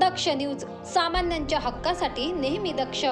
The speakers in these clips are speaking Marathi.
दक्ष न्यूज सामान्यांच्या हक्कासाठी नेहमी दक्ष.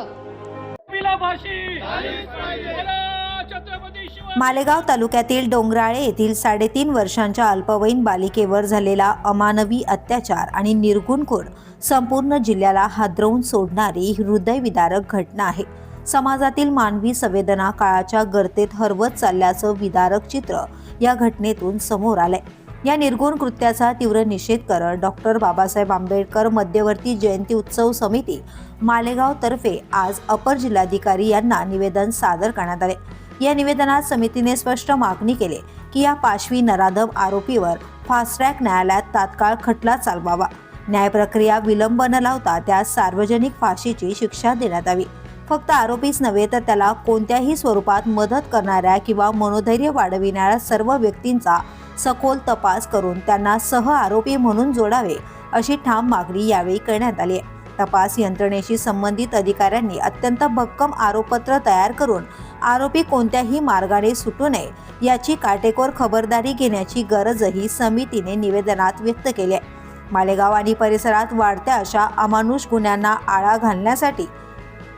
मालेगाव तालुक्यातील डोंगराळे येथील साडेतीन वर्षांच्या अल्पवयीन बालिकेवर झालेला अमानवी अत्याचार आणि निर्गुणखोर संपूर्ण जिल्ह्याला हादरवून सोडणारी हृदयविदारक घटना आहे. समाजातील मानवी संवेदना काळाच्या गर्तेत हरवत चालल्याचं विदारक चित्र या घटनेतून समोर आलंय. या निर्गुण कृत्याचा तीव्र निषेध करत डॉक्टर बाबासाहेब आंबेडकर मध्यवर्ती जयंती उत्सव समिती मालेगाव तर्फे आज अपर जिल्हाधिकारी यांना निवेदन सादर करण्यात आले. या निवेदनात समितीने स्पष्ट मागणी केली की या पाशवी नराधम आरोपीवर फास्ट ट्रॅक न्यायालयात तात्काळ खटला चालवावा. न्यायप्रक्रिया विलंब न लावता त्यास सार्वजनिक फाशीची शिक्षा देण्यात यावी. फक्त आरोपीच नव्हे तर त्याला कोणत्याही स्वरूपात मदत करणाऱ्या किंवा मनोधैर्य वाढविणाऱ्या सर्व व्यक्तींचा सखोल तपास करून त्यांना सह आरोपी म्हणून जोडावे अशी ठाम मागणी यावेळी करण्यात आली आहे. तपास यंत्रणेशी संबंधित अधिकाऱ्यांनी अत्यंत भक्कम आरोपपत्र तयार करून आरोपी कोणत्याही मार्गाने सुटू नये याची काटेकोर खबरदारी घेण्याची गरजही समितीने निवेदनात व्यक्त केली आहे. मालेगाव आणि परिसरात वाढत्या अशा अमानुष गुन्ह्यांना आळा घालण्यासाठी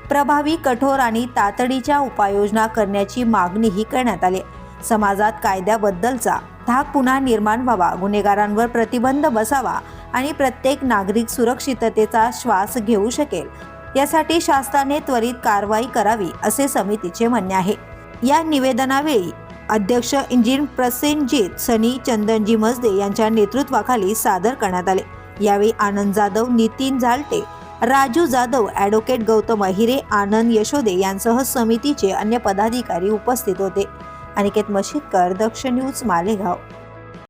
प्रभावी कठोर आणि तातडीच्या उपाययोजना करण्याची मागणीही करण्यात आली समाजात कायद्याबद्दलचा धाक पुन्हा निर्माण व्हावा गुन्हेगारांवर प्रतिबंध बसावा आणि प्रत्येक नागरिक सुरक्षिततेचा श्वास घेऊ शकेल. यासाठी शासनाने त्वरित कारवाई करावी असे समितीचे म्हणणे आहे. या निवेदनावेळी अध्यक्ष इंजिन प्रसेनजीत सनी चंदनजी मजदे यांच्या नेतृत्वाखाली सादर करण्यात आले. यावेळी आनंद जाधव नितीन झालटे राजू जाधव ॲडव्होकेट गौतम अहिरे आनंद यशोदे यांसह समितीचे अन्य पदाधिकारी उपस्थित होते. अनिकेत मशीदकर दक्ष न्यूज मालेगाव.